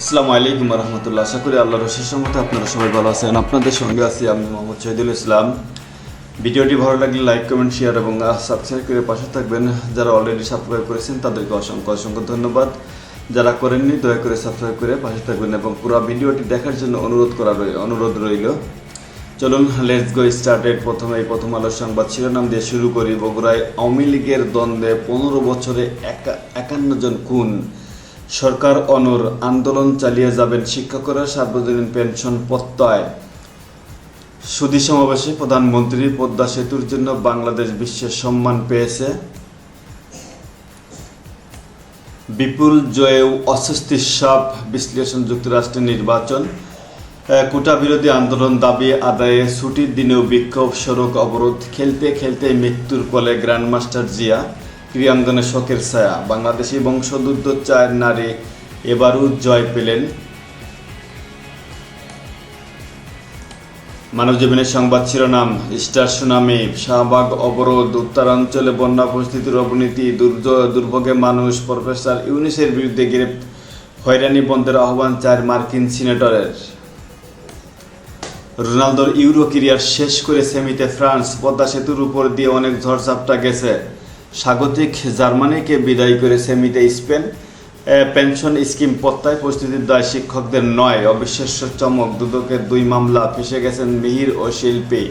আসসালামু আলাইকুম রহমতুল্লাহ। আশা করি আল্লাহর রশের মতো আপনারা সবাই ভালো আছেন। আপনাদের সঙ্গে আছি আমি মোহাম্মদ শহীদুল ইসলাম। ভিডিওটি ভালো লাগলে লাইক, কমেন্ট, শেয়ার এবং সাবস্ক্রাইব করে পাশে থাকবেন। যারা অলরেডি সাবস্ক্রাইব করেছেন, তাদেরকে অসংখ্য অসংখ্য ধন্যবাদ। যারা করেননি, দয়া করে সাবস্ক্রাইব করে পাশে থাকবেন এবং পুরো ভিডিওটি দেখার জন্য অনুরোধ করা রই অনুরোধ রইল। চলুন লেটস গো স্টার্টেড প্রথমে এই প্রথম আলোর সংবাদ শিরোনাম দিয়ে শুরু করি। বগুড়ায় আওয়ামী লীগের দ্বন্দ্বে পনেরো বছরে একা, একান্ন জন খুন। সরকার অনর, আন্দোলন চালিয়ে যাবেন শিক্ষকরা সার্বজনীন পেনশন প্রত্যয়। সুধী সমাবেশে প্রধানমন্ত্রী পদ্মা সেতুর জন্য বাংলাদেশ বিশ্বের সম্মান পেয়েছে। বিপুল জয়েও অস্বস্তির সাপ বিশ্লেষণ যুক্তরাষ্ট্রের নির্বাচন। কোটা বিরোধী আন্দোলন দাবি আদায়ে ছুটির দিনেও বিক্ষোভ, সড়ক অবরোধ, খেলতে খেলতে মৃত্যুর কোলে গ্র্যান্ডমাস্টার জিয়া। ক্রিয়াঙ্গনে শোকের ছায়া। বাংলাদেশি বংশোদ্ভূত চার নারী এবারও জয় পেলেন মানবজীবনের সংবাদ শিরোনাম, স্টার সুনামি, শাহবাগ অবরোধ, উত্তরাঞ্চলে বন্যা পরিস্থিতির অবনীতি দুর্ভোগে মানুষ, প্রফেসর ইউনিসের বিরুদ্ধে গ্রেপ হয়রানি বন্ধের আহ্বান চার মার্কিন সিনেটরের। রোনালদোর ইউরো ক্যারিয়ার শেষ করে সেমিতে ফ্রান্স পদ্মা সেতুর উপর দিয়ে অনেক ঝড়ঝাপটা গেছে। স্বাগতিক জার্মানিকে বিদায় করে সেমিতে স্পেন। পেনশন স্কিম পত্তায় পরিস্থিতির দায় শিক্ষকদের নয়। অবিশ্বাস্য চমক দুদকের দুই মামলা, ফেসে গেছেন মিহির ও শিল্পী।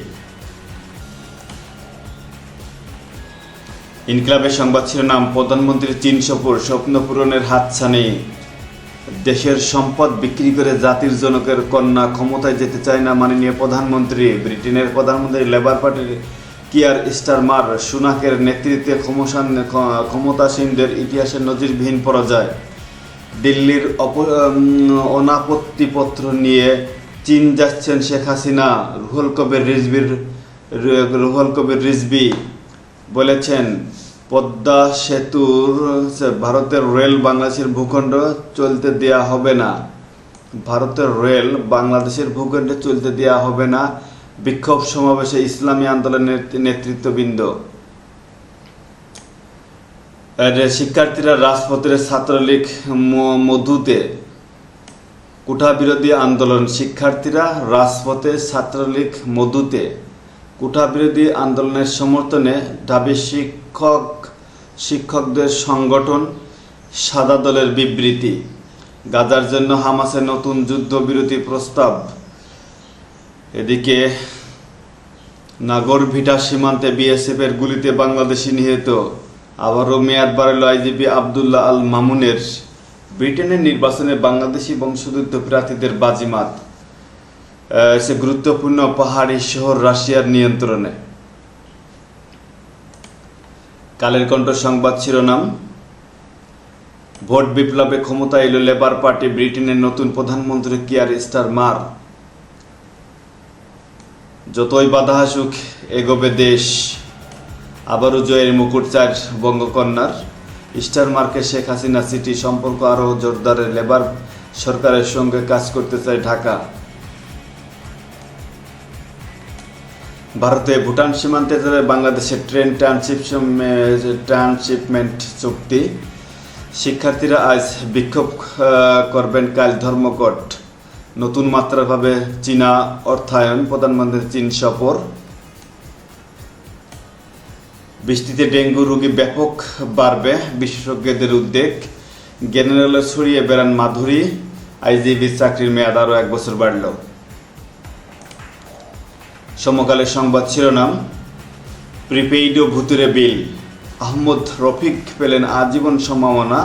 ইনকলাবের সংবাদ শিরোনাম, প্রধানমন্ত্রীর চীন সফর, স্বপ্ন পূরণের হাতছানি। দেশের সম্পদ বিক্রি করে জাতির জনকের কন্যা ক্ষমতায় যেতে চায় না মাননীয় প্রধানমন্ত্রী। ব্রিটেনের প্রধানমন্ত্রী লেবার পার্টির কিয়ার স্টারমার সুনাকের নেতৃত্বে ক্ষমসান, ক্ষমতাসীনদের ইতিহাসে নজিরবিহীন পরাজয়। দিল্লির অপ- অনাপত্তিপত্র নিয়ে চীন যাচ্ছেন শেখ হাসিনা, রুহুল কবির রিজবির, রুহুল কবির রিজবি বলেছেন, পদ্মা সেতুর ভারতের রেল বাংলাদেশের ভূখণ্ড চলতে দেয়া হবে না। ভারতের রেল বাংলাদেশের ভূখণ্ডে চলতে দেয়া হবে না। বিক্ষোভ সমাবেশে ইসলামী আন্দোলনের নেতৃত্ববৃন্দ। শিক্ষার্থীরা রাজপথের ছাত্রলীগ মধুতে কুঠা বিরোধী আন্দোলন। শিক্ষার্থীরা রাজপথে ছাত্রলীগ মধুতে কুঠা বিরোধী আন্দোলনের সমর্থনে ঢাবি শিক্ষক, শিক্ষকদের সংগঠন সাদা দলের বিবৃতি। গাজার জন্য হামাসের নতুন যুদ্ধবিরতি প্রস্তাব। এদিকে নাগরভিটা সীমান্তে বিএসএফ এর গুলিতে বাংলাদেশি নিহত, আবারও মেয়াদ বাড়াল আইজিপি আবদুল্লাহ আল মামুনের। ব্রিটেনের নির্বাচনে বাংলাদেশি বংশোদ্ভূত প্রার্থীদের বাজিমাত। সে গুরুত্বপূর্ণ পাহাড়ি শহর রাশিয়ার নিয়ন্ত্রণে। কালের কণ্ঠ সংবাদ শিরোনাম। ভোট বিপ্লবে ক্ষমতা এলো লেবার পার্টি ব্রিটেনের নতুন প্রধানমন্ত্রী কিয়ার স্টারমার। যতই বাধা আসুক, এগোবে দেশ। আবারও জয়ের মুকুট চার বঙ্গকন্যার। স্টার মার্কে শেখ হাসিনা সিটি সম্পর্ক আরও জোরদারে। লেবার সরকারের সঙ্গে কাজ করতে চায় ঢাকা। ভারতে ভুটান সীমান্তে বাংলাদেশের ট্রেন ট্রান্সশিপ ট্রান্সশিপমেন্ট চুক্তি। শিক্ষার্থীরা আজ বিক্ষোভ করবেন কাল ধর্মঘট। নতুন মাত্রা পাবে চীনা অর্থায়ন প্রধানমন্ত্রী চীন সফর। বৃষ্টিতে ডেঙ্গু রোগী ব্যাপক বাড়বে, বিশেষজ্ঞদের উদ্বেগ। জেনারেলে ছড়িয়ে বেড়ান মাধুরী, আইজিবি চাকরির মেয়াদ আরও এক বছর বাড়ল। সমকালের সংবাদ শিরোনাম প্রিপেইড ও ভুতুরে বিল। আহমদ রফিক পেলেন আজীবন সম্ভাবনা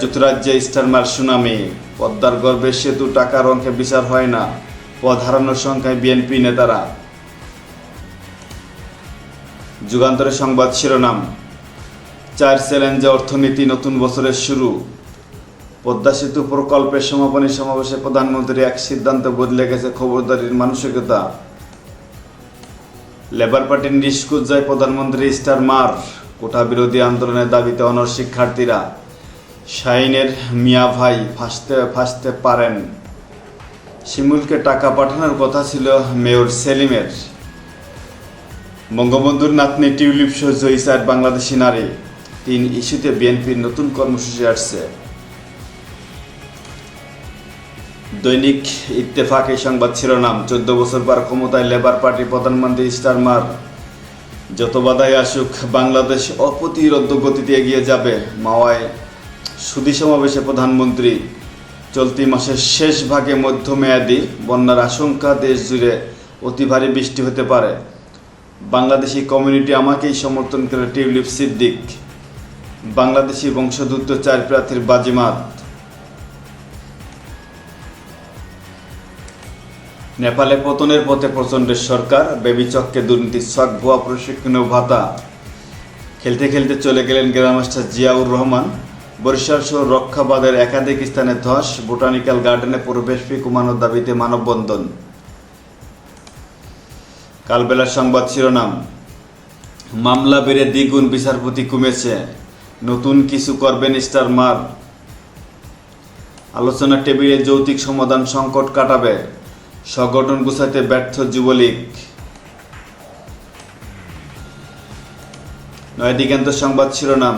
যুক্তরাজ্যে স্টারমার সুনামি। পদ্মার গর্ভে সেতু টাকার অঙ্কে বিচার হয় না। পদ হারানোর সংখ্যায় বিএনপি নেতারা। যুগান্তরের সংবাদ শিরোনাম। চার চ্যালেঞ্জে অর্থনীতি নতুন বছরের শুরু। পদ্মা সেতু প্রকল্পের সমাপনী সমাবেশে প্রধানমন্ত্রী এক সিদ্ধান্ত বদলে গেছে খবরদারির মানসিকতা। লেবার পার্টির নিষ্কুত যায় প্রধানমন্ত্রী স্টার মার। কোটা বিরোধী আন্দোলনের দাবিতে অনর শিক্ষার্থীরা। শাইনের মিয়া ভাই ফাঁসতে ফাঁসতে পারেন। শিমুলকে টাকা পাঠানোর কথা ছিল মেয়র সেলিমের। বঙ্গবন্ধুর নাতনি টিউলিপ সহ জয়ীসার বাংলাদেশি নারী। তিন ইস্যুতে বিএনপির নতুন কর্মসূচি আসছে। দৈনিক ইত্তেফাক সংবাদ শিরোনাম, চোদ্দ বছর পর ক্ষমতায় লেবার পার্টি প্রধানমন্ত্রী স্টারমার যত বাধাই আসুক, বাংলাদেশ অপ্রতিরোধ্য গতিতে এগিয়ে যাবে মাওয়ায় সুদী সমাবেশে প্রধানমন্ত্রী চলতি মাসের শেষ ভাগে মধ্যমেয়াদী বন্যার আশঙ্কা দেশ জুড়ে অতি ভারী বৃষ্টি হতে পারে। বাংলাদেশি কমিউনিটি আমাকেই সমর্থন করে টিউলিপ সিদ্দিক। বাংলাদেশি বংশোদ্ভূত চার প্রার্থীর বাজিমাত। নেপালে পতনের পথে প্রচণ্ডের সরকার বেবিচককে দুর্নীতির ছক, ভুয়া প্রশিক্ষণ ভাতা। খেলতে খেলতে চলে গেলেন গ্রামাস্টার জিয়াউর রহমান। বরিশাল সহ রক্ষাবাদের একাধিক স্থানে ধস, বোটানিক্যাল গার্ডেনে প্রবেশ ফি কমানোর দাবিতে মানববন্ধন। কালবেলার সংবাদ শিরোনাম, মামলা বেড়ে দ্বিগুণ বিচারপতি কমেছে, নতুন কিছু করবেন স্টার মার। আলোচনা টেবিলে যৌতিক সমাধান সংকট কাটাবে, সংগঠন গুছাইতে ব্যর্থ যুবলীগ। নয়দিকান্ত সংবাদ শিরোনাম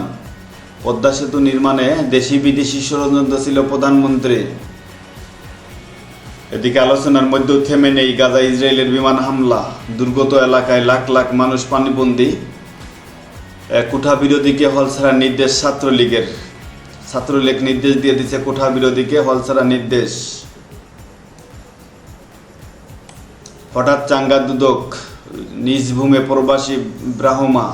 পদ্মা সেতু নির্মাণে দেশি বিদেশি ষড়যন্ত্র ছিল প্রধানমন্ত্রী। এদিকে আলোচনার মধ্যেও থেমে নেই গাজা ইসরায়েলের বিমান হামলা। দুর্গত এলাকায় লাখ লাখ মানুষ পানিবন্দী। কোঠা বিরোধীকে হল ছাড়ার নির্দেশ ছাত্রলীগের। ছাত্রলীগ নির্দেশ দিয়ে দিচ্ছে কোঠা বিরোধীকে হল ছাড়ার নির্দেশ। হঠাৎ চাঙ্গা দুদক, নিজ ভূমে প্রবাসী ব্রাহ্মা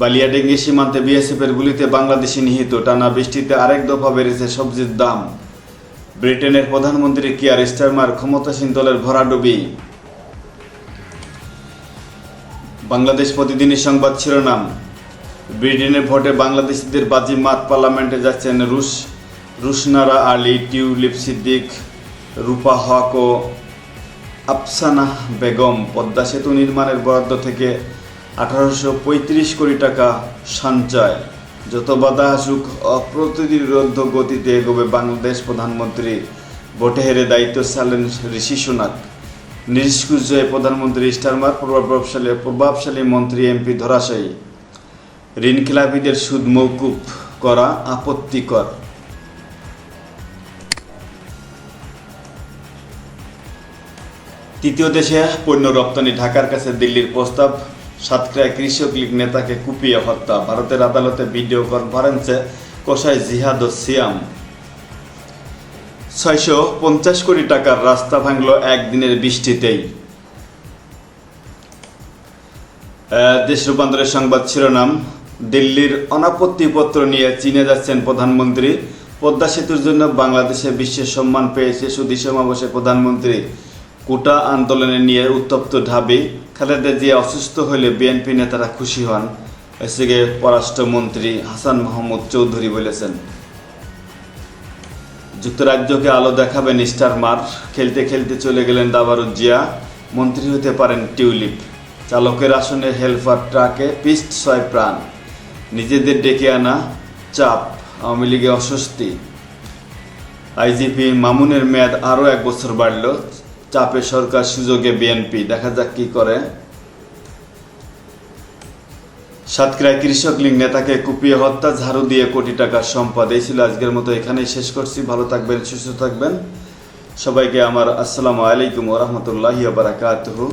বালিয়াডেঙ্গি সীমান্তে বিএসএফের গুলিতে বাংলাদেশি নিহিত। টানা বৃষ্টিতে আরেক দফা বেড়েছে সবজির দাম। ব্রিটেনের প্রধানমন্ত্রী কিয়ার স্টারমার ক্ষমতাসীন দলের ভরাডুবি। বাংলাদেশ প্রতিদিনের সংবাদ শিরোনাম। ব্রিটেনের ভোটে বাংলাদেশিদের বাজি মাত পার্লামেন্টে যাচ্ছেন রুশ, রুশনারা আলী, টিউলিপ সিদ্দিক, রূপা হক ও আফসানা বেগম। পদ্মা সেতু নির্মাণের বরাদ্দ থেকে আঠারোশো পঁয়ত্রিশ কোটি টাকা সঞ্চয়। যত বাধা আসুক, অপ্রতিরোধ গতিতে এগোবে বাংলাদেশ প্রধানমন্ত্রী। ভোটে হেরে দায়িত্ব ছাড়লেন ঋষি সুনাক। নিষ্কুশ জয়ে প্রধানমন্ত্রী স্টারমার প্রভাবশালী প্রভাবশালী মন্ত্রী এমপি ধরাশায়ী। ঋণ খেলাপিদের সুদ মৌকুব করা আপত্তিকর। তৃতীয় দেশে পণ্য রপ্তানি ঢাকার কাছে দিল্লির প্রস্তাব। সাতক্ষীরায় কৃষক লীগ নেতাকে কুপিয়ে হত্যা। ভারতের আদালতে ভিডিও কনফারেন্সে কোষায় জিহাদ ও সিয়াম। ছয়শো পঞ্চাশ কোটি টাকার রাস্তা ভাঙল একদিনের বৃষ্টিতেই। দেশ রূপান্তরের সংবাদ শিরোনাম, দিল্লির অনাপত্তিপত্র নিয়ে চীনে যাচ্ছেন প্রধানমন্ত্রী। পদ্মা সেতুর জন্য বাংলাদেশে বিশ্বের সম্মান পেয়েছে সুদী সমাবেশে প্রধানমন্ত্রী। কোটা আন্দোলনে নিয়ে উত্তপ্ত ঢাবি। খালেদা জিয়া অসুস্থ হলে বিএনপি নেতারা খুশি হন এসে পররাষ্ট্রমন্ত্রী হাসান মাহমুদ চৌধুরী বলেছেন। যুক্তরাজ্যকে আলো দেখাবেন স্টার মার, খেলতে খেলতে চলে গেলেন দাবারুজ্জিয়া মন্ত্রী হতে পারেন টিউলিপ। চালকের আসনে হেলফার ট্রাকে পিস্ট ছয় প্রাণ। নিজেদের ডেকে আনা চাপ, আওয়ামী লীগে অস্বস্তি। আইজিপি মামুনের মেয়াদ আরও এক বছর বাড়ল। চাপে সরকার সুযোগে বিএনপি। দেখা যাক কি করে। সাতক্রায় কৃষক লীগ নেতাকে কুপিয়ে হত্যা, ঝাড়ু দিয়ে কোটি টাকার সম্পদ। এই ছিল আজকের মতো, এখানেই শেষ করছি। ভালো থাকবেন, সুস্থ থাকবেন। সবাইকে আমার আসসালামু আলাইকুম ওরহমতুল্লাহি বারাকাতুহু।